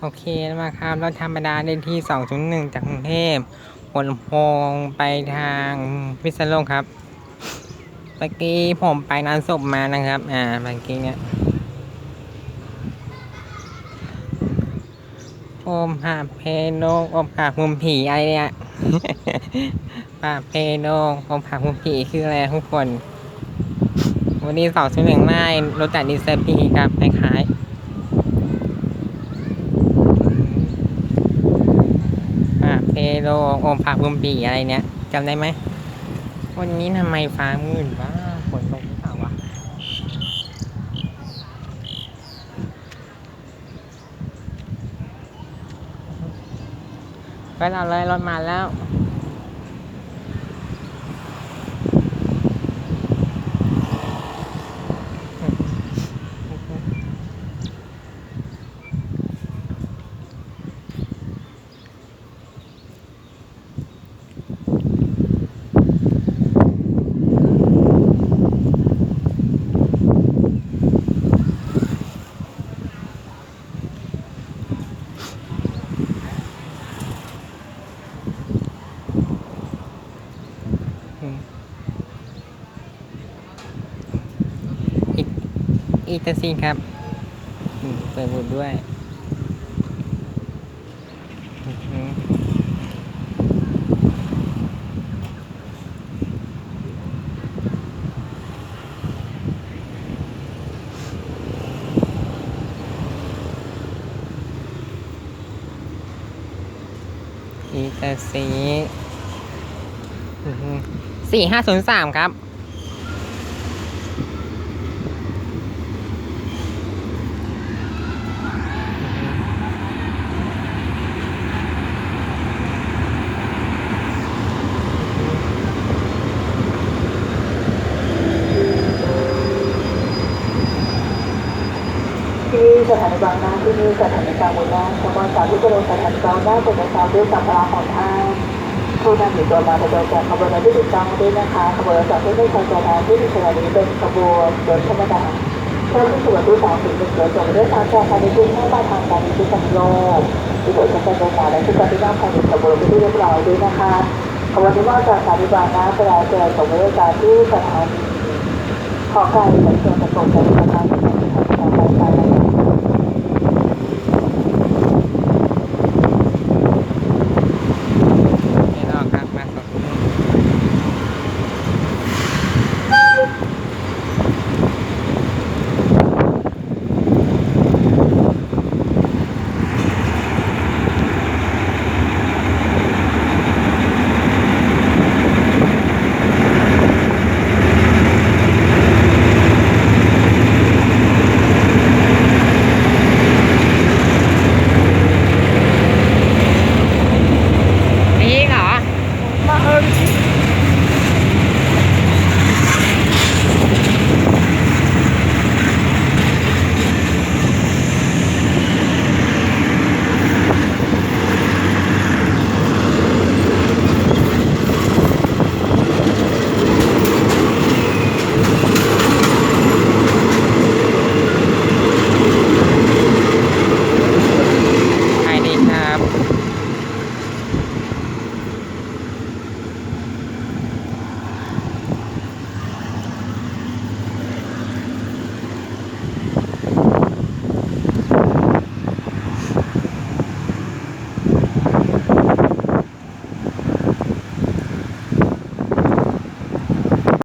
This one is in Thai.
โอเคมาครับรถธรรมดาเลขที่ 201 จากกรุงเทพหัวลำโพงไปทางพิษณุโลกครับเมื่อกี้ผมไปงานศพมานะครับ อ่าเมื่อกี้เนี่ยโอมหาเพโนงโอมหามุมผีอะไรเนี่ยปาเพโนงโอมหามุมผีคืออะไรทุกคน วันนี้สองชุดหนึ่งไล่รถจัดดีเซลพีครับคล้ายๆ อะเพ โลโอมผาบุมปีอะไรเนี่ยจำได้ไหม วันนี้ทำไมฟ้ามืดวะฝนตกหรือเปล่าวะไปเอาเลยรถมาแล้ว อีกตาซีครับเปิดบุดด้วยอีกตาซีสี่ห้าศูนย์สามครับ สถานีบางนาที่นี่สถานีกลางเมืองน่านขบวนสามที่บริเวณสถานีกลางน่านเป็นประชาด้วยสัมภาระของท่านผู้นำอยู่ตัวมาประจำจากขบวนรถที่ติดตั้งด้วยนะคะขบวนรถจากที่ไม่ใช่ตัวแทนที่สถานีเป็นขบวนรถธรรมดาเพิ่มที่ส่วนที่สองถึงหนึ่งเดือนส่งด้วยทางจากภายในพื้นที่บ้านทางการที่สัมโลกที่บริเวณสถานีและที่การที่นั่งภายในขบวนรถที่เรียบร้อยด้วยนะคะขบวนที่ว่าจากสถานีบางนาไปแล้วเจอส่งบริการที่สถานีขอไก่และส่วนประกอบจากสถานี